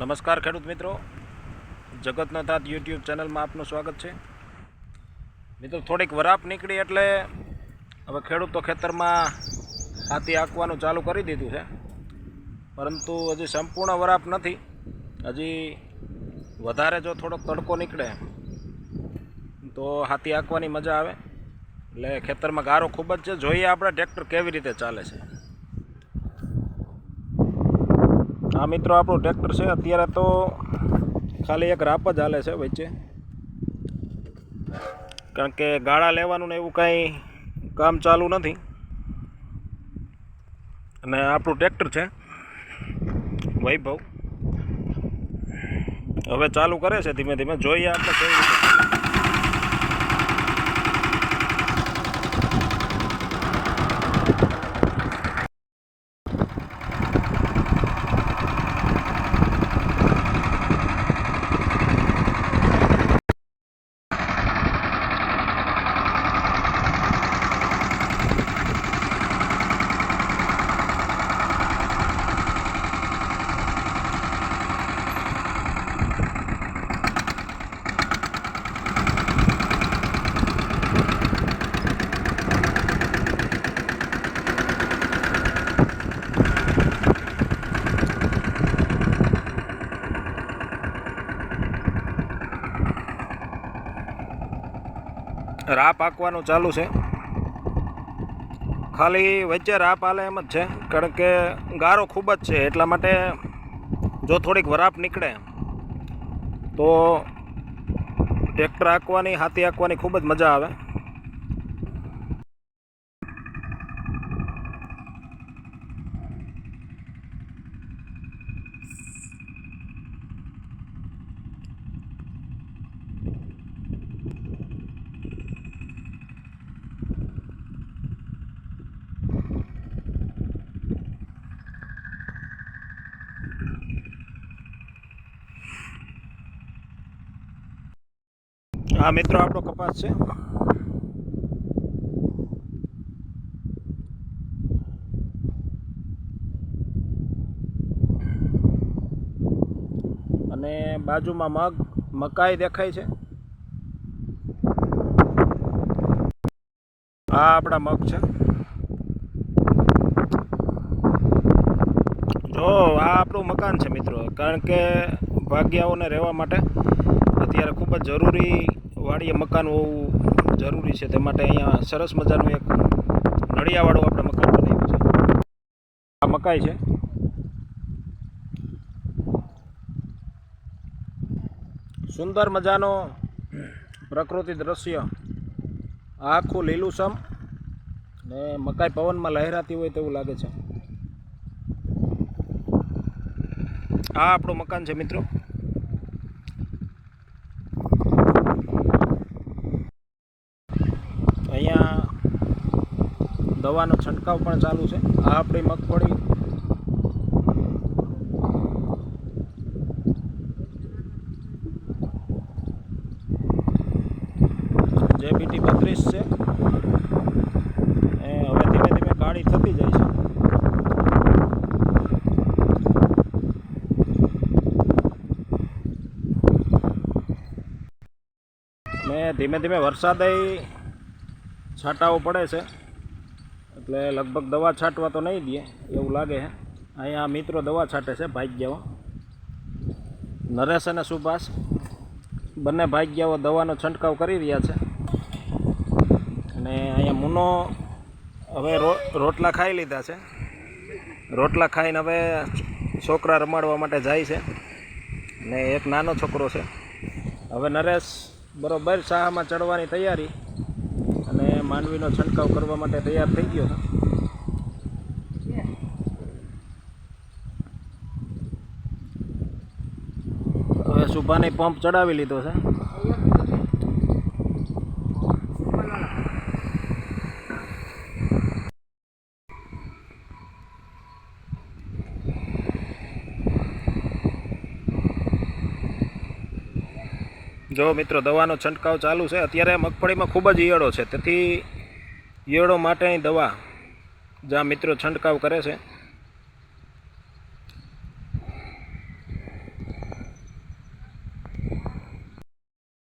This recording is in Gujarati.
નમસ્કાર ખેડૂત મિત્રો. જગતનો તાત યુટ્યુબ ચેનલમાં આપનું સ્વાગત છે. મિત્રો, થોડીક વરાપ નીકળી એટલે હવે ખેડૂતો ખેતરમાં હાથી આંકવાનું ચાલુ કરી દીધું છે. પરંતુ હજી સંપૂર્ણ વરાપ નથી. હજી વધારે જો થોડોક તડકો નીકળે, તો હાથી આંકવાની મજા આવે. એટલે ખેતરમાં ગારો ખૂબ જ છે. જોઈએ આપણે ટ્રેક્ટર કેવી રીતે ચાલે છે. આ મિત્રો આપણું ટ્રેક્ટર છે. અત્યારે તો ખાલી એક રાપ જ હાલે છે વચ્ચે. કારણ કે ગાળા લેવાનું ને એવું કાંઈ કામ ચાલુ નથી. અને આપણું ટ્રેક્ટર છે. વૈભવ. હવે ચાલુ કરે છે ધીમે ધીમે. જોઈએ આપણે કેવી રીતે. ચાલે. રાપ હાંકવાનું ચાલુ છે ખાલી વચ્ચે રાપ પાલે એમ જ છે, કારણ કે ગારો ખૂબ જ છે, એટલા માટે જો થોડીક વરાપ નીકળે, તો ટ્રેક્ટર આંકવાની, હાથી આંકવાની ખૂબ જ મજા આવે આ મિત્રો આપણો કપાસ છે. અને બાજુમાં મગ, મકાઈ દેખાય છે. આ આપણા મગ છે. જો, આ આપણું મકાન છે મિત્રો, કારણ કે ભાગ્યાઓને રહેવા માટે અત્યારે ખૂબ જ જરૂરી વાડીએ મકાન હોવું જરૂરી છે. તે માટે અહીંયા સરસ મજાનું એક નળિયાવાળું આપણે મકાન બનાવ્યું છે. આ મકાઈ છે. સુંદર મજાનો પ્રકૃતિ દ્રશ્ય. આખું લીલુંછમ ને મકાઈ પવનમાં લહેરાતી હોય તેવું લાગે છે. આ આપણું મકાન છે મિત્રો અહીંયા દવાનો છંટકાવ પણ ચાલુ છે. આ આપણી મગફળી. જે બીટી બત્રીસ છે. એ હવે ધીમે ધીમે કાળી થતી જાય છે. ને ધીમે ધીમે વરસાદે છાંટાવો પડે છે. એટલે લગભગ દવા છાંટવા તો નહીં દે, એવું લાગે છે. અહીંયા મિત્રો દવા છાંટે છે ભાગ્યાઓ નરેશ અને સુભાષ બંને ભાગ્યાઓ દવાનો છંટકાવ કરી રહ્યા છે. અને અહીંયા મુનો હવે રોટલા ખાઈ લીધા છે. રોટલા ખાઈને હવે છોકરા રમાડવા માટે જાય છે. ને એક નાનો છોકરો છે. હવે નરેશ બરોબર શાહમાં ચડવાની તૈયારી. અને માંડવીનો છંટકાવ કરવા માટે તૈયાર થઈ ગયો હવે સુભાને પંપ ચડાવી લીધો છે. જો મિત્રો, દવાનો છંટકાવ ચાલુ છે. અત્યારે મગફળીમાં ખૂબ જ ઈયળો છે. તેથી ઈયળો માટેની દવા જ્યાં મિત્રો છંટકાવ કરે છે.